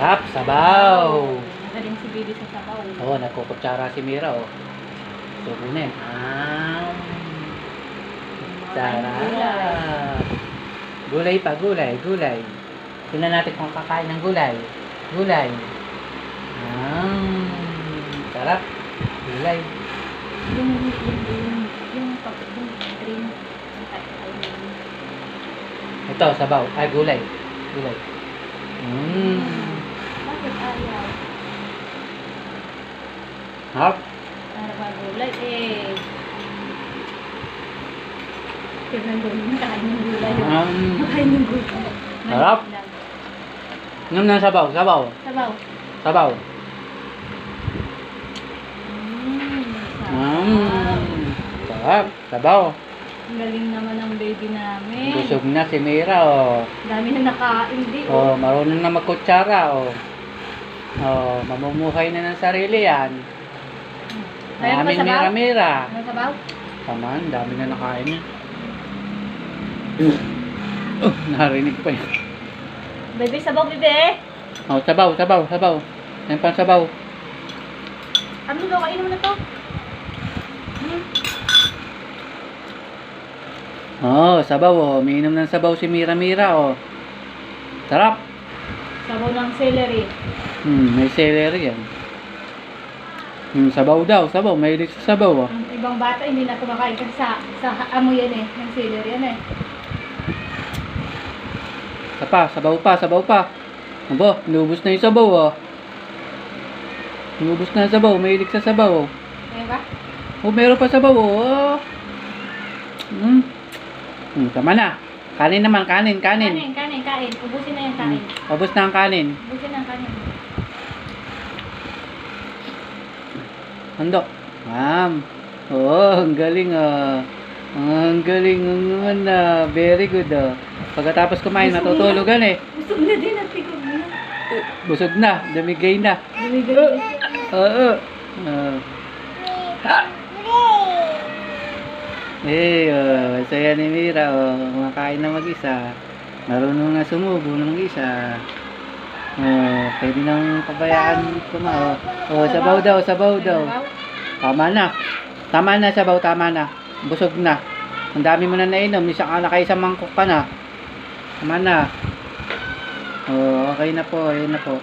Sarap, sabaw. Magaling si Bibi sa sabaw. Oo, oh, nagkukutsara si Mira, oh. Subunin. Ah. Sarap. Gulay pa, gulay, gulay. Tingnan natin kung kakain ng gulay. Gulay. Ah. Sarap. Gulay. Yung, yung, yung, yung, pag, yung. Ito, sabaw. Ay, gulay. Gulay. Mmm. Ayaw? Harap. Para ba gulay eh. Tignan doon, nakain ng gulay. Um, Nakain ng gulay. Lang. Ngam na sabaw, sabaw. Sabaw. Sabaw. Mmm. Mmm. Sarap. Sabaw. Ang galing naman ng baby namin. Busog na si Mira, oh. Dami na nakain di. Oh, marunong na magkutsara, oh. Oh, mamumuhay na ng sarili yan. Mayroon pa Maraming sabaw? mira-mira. Ano sabaw? Taman, dami na nakain niya. Oh, narinig pa yun. Baby, sabaw, bebe. Oh, sabaw, sabaw, sabaw. Yan pang sabaw. Ano daw, kainin mo na to? Hmm? Oh, sabaw, oh. Umiinom ng sabaw si Mira-Mira, oh. Sarap. Sabaw ng celery. Hmm, may celery yan. Hmm, sabaw daw, sabaw. May sa sabaw, oh. Ang ibang bata hindi na kumakain kasi sa, sa amoy yan eh. Ng celery yan eh. Isa pa, sabaw pa, sabaw pa. Abo, inubos na yung sabaw, oh. Inubos na yung sabaw, may sa sabaw, oh. Kaya ba? Oh, meron pa sabaw, oh. Hmm. Hmm, tama na. Kanin naman, kanin, kanin. Kanin, kanin, kain. Ubusin na yung kanin. Hmm. Ubus na ang kanin. Ubusin na ang kanin. Handok. Ma'am. Oh, ang galing, ah. Ang galing, ang ah. Very good, ah. Pagkatapos kumain, Busog natutulugan eh. Busog na din at tigog na. Busog na, dumigay na. Bumigay na. Oo. Ah. Eh, oh, saya ni Mira, oh, kumakain na mag-isa. Marunong na sumubo ng mag-isa. Oh, pwede nang pabayaan kuma. Oh, oh sabaw daw, sabaw daw. Tama na. Tama na sabaw, tama na. Busog na. Ang dami mo na nainom, isa ka na isang mangkok ka na. Tama na. Oh, okay na po, ayun na po.